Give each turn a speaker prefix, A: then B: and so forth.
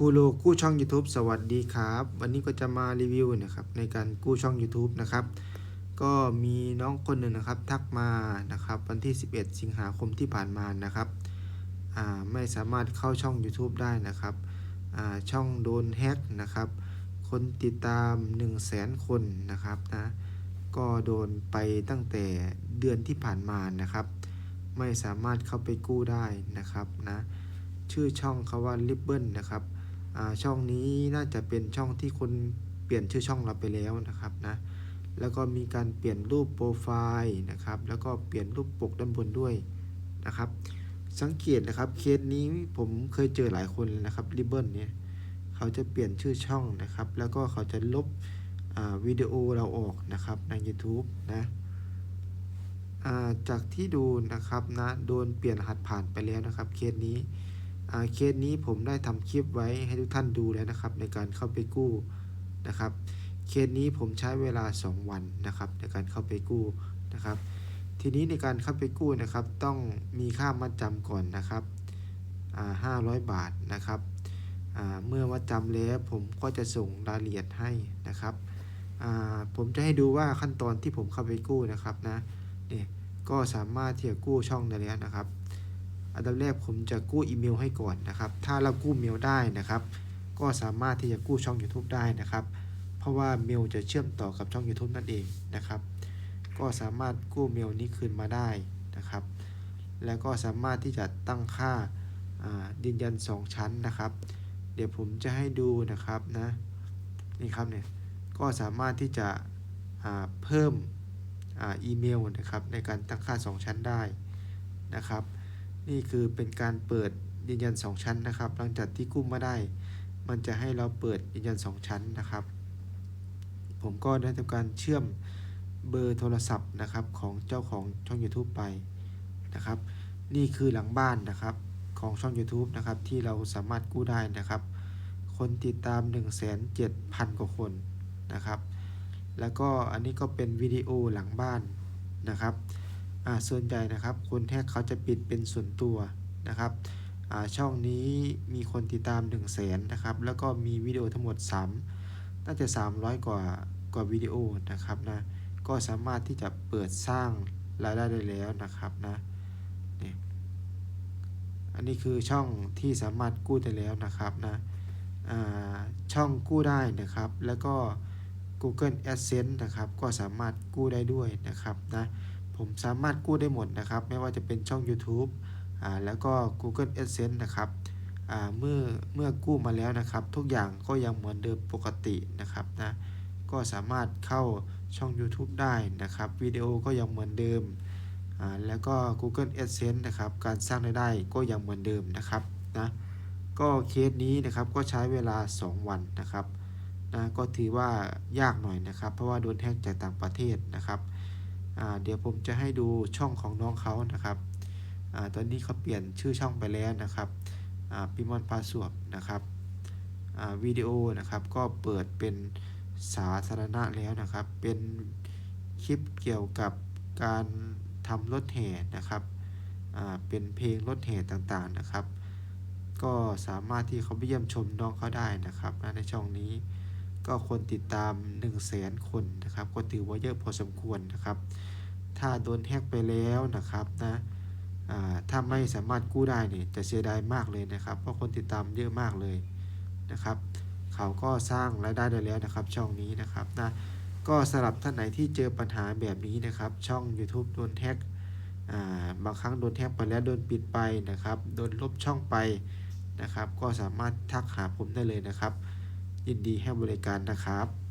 A: ครูโลกู้ช่อง YouTube สวัสดีครับ วันนี้ก็จะมารีวิวนะครับในการกู้ช่อง YouTube นะครับ ก็มีน้องคนหนึ่งนะครับ ทักมานะครับวันที่ 11 สิงหาคมที่ผ่านมานะครับไม่สามารถเข้าช่อง YouTube ได้นะครับช่องโดนแฮกนะครับ คนติดตาม 1 0 0 0 0แสนคนนะครับนะก็โดนไปตั้งแต่เดือนที่ผ่านมานะครับ ไม่สามารถเข้าไปกู้ได้นะครับนะชื่อช่องเขาว่า r i b b o n นะครับ ช่องนี้น่าจะเป็นช่องที่คนเปลี่ยนชื่อช่องเราไปแล้วนะครับนะ แล้วก็มีการเปลี่ยนรูปโปรไฟล์นะครับ แล้วก็เปลี่ยนรูปปกด้านบนด้วยนะครับ สังเกตนะครับเคสนี้ผมเคยเจอหลายคนเลยนะครับ r i b b o n เนี่ยเขาจะเปลี่ยนชื่อช่องนะครับ แล้วก็เขาจะลบวิดีโอเราออกนะครับใน YouTube นะาจากที่ดูนะครับนะโดนเปลี่ยนรหัสผ่านไปแล้วนะครับเคสนี้ เคสนี้ผมได้ทำคลิปไว้ให้ทุกท่านดูแล้วนะครับ ในการเข้าไปกู้นะครับ เคสนี้ผมใช้เวลา 2 วันนะครับ ในการเข้าไปกู้นะครับ ทีนี้ในการเข้าไปกู้นะครับ ต้องมีค่ามัดจำก่อนนะครับอ่า500บาทนะครับเมื่อมัดจำแล้วผมก็จะส่งรายละเอียดให้นะครับ ผมจะให้ดูว่าขั้นตอนที่ผมเข้าไปกู้นะครับนะเนี่ยก็สามารถที่จะกู้ช่องได้แล้วนะครับ อันดับแรกผมจะกู้อีเมลให้ก่อนนะครับ ถ้าเรากู้เมลได้นะครับ ก็สามารถที่จะกู้ช่อง YouTube ได้นะครับ เพราะว่าเมลจะเชื่อมต่อกับช่อง YouTube นั่นเองนะครับ ก็สามารถกู้เมลนี้คืนมาได้นะครับ แล้วก็สามารถที่จะตั้งค่ายืนยัน 2 ชั้นนะครับ เดี๋ยวผมจะให้ดูนะครับนะนี่ครับเนี่ยก็สามารถที่จะเพิ่มอ,อีเมลนะครับในการตั้งค่า 2 ชั้นได้นะครับ นี่คือเป็นการเปิดยืนยัน 2 ชั้นนะครับ หลังจากที่กู้มาได้ มันจะให้เราเปิดยืนยัน 2 ชั้นนะครับ ผมก็ได้ทำการเชื่อมเบอร์โทรศัพท์นะครับของเจ้าของช่อง YouTube ไปนะครับ นี่คือหลังบ้านนะครับของช่อง YouTube นะครับที่เราสามารถกู้ได้นะครับ คนติดตาม1,700,000 กว่าคนนะครับ แล้วก็อันนี้ก็เป็นวิดีโอหลังบ้านนะครับ ส่วนใหญ่นะครับคนแท็กเขาจะปิดเป็นส่วนตัวนะครับอ่าช่องนี้มีคนติดตาม 1 0 0 0 0แสนนะครับ แล้วก็มีวิดีโอทั้งหมด 3 น่าจะ 300 กว่ากว่าวิดีโอนะครับนะ ก็สามารถที่จะเปิดสร้างรายได้ได้แล้วนะครับนะนี่อันนี้คือช่องที่สามารถกู้ได้แล้วนะครับนะอ่าช่องกู้ได้นะครับ แล้วก็ Google Adsense นะครับ ก็สามารถกู้ได้ด้วยนะครับนะ ผมสามารถกู้ได้หมดนะครับ ไม่ว่าจะเป็นช่อง YouTube อ่าแล้วก็ Google Adsense นะครับอ่าเมื่อเมื่อกู้มาแล้วนะครับ ทุกอย่างก็ยังเหมือนเดิมปกตินะครับนะก็สามารถเข้าช่อง YouTube ได้นะครับวิดีโอก็ยังเหมือนเดิมอ่าแล้วก็ Google Adsense นะครับการสร้างรายได้ก็ยังเหมือนเดิมนะครับนะก็เคสนี้นะครับก็ใช้เวลา 2 วันนะครับนะก็ถือว่ายากหน่อยนะครับ เพราะว่าโดนแฮกจากต่างประเทศนะครับ เดี๋ยวผมจะให้ดูช่องของน้องเขานะครับอตอนนี้เขาเปลี่ยนชื่อช่องไปแล้วนะครับปิมอนพาสวบนะครับวิดีโอนะครับก็เปิดเป็นสาธารณะแล้วนะครับ เป็นคลิปเกี่ยวกับการทำรถแห่นะครับเป็นเพลงรถแห่ต่างๆนะครับ ก็สามารถที่เขาไปเยี่ยมชมน้องเขาได้นะครับในช่องนี้ ก็คนติดตาม1 0 0 0 0แสนคนนะครับ ก็ถือว่าเยอะพอสมควรนะครับ ถ้าโดนแฮกไปแล้วนะครับนะถ้าไม่สามารถกู้ได้เนี่ยจะเสียดายมากเลยนะครับ เพราะคนติดตามเยอะมากเลยนะครับ เขาก็สร้างรายได้ได้แล้วนะครับ ช่องนี้นะครับนะก็สำหรับท่านไหนที่เจอปัญหาแบบนี้นะครับ ช่อง YouTube โดนแฮกบางครั้งโดนแฮกไปแล้วโดนปิดไปนะครับ โดนลบช่องไปนะครับ ก็สามารถทักหาผมได้เลยนะครับ ยินดีให้บริการนะครับ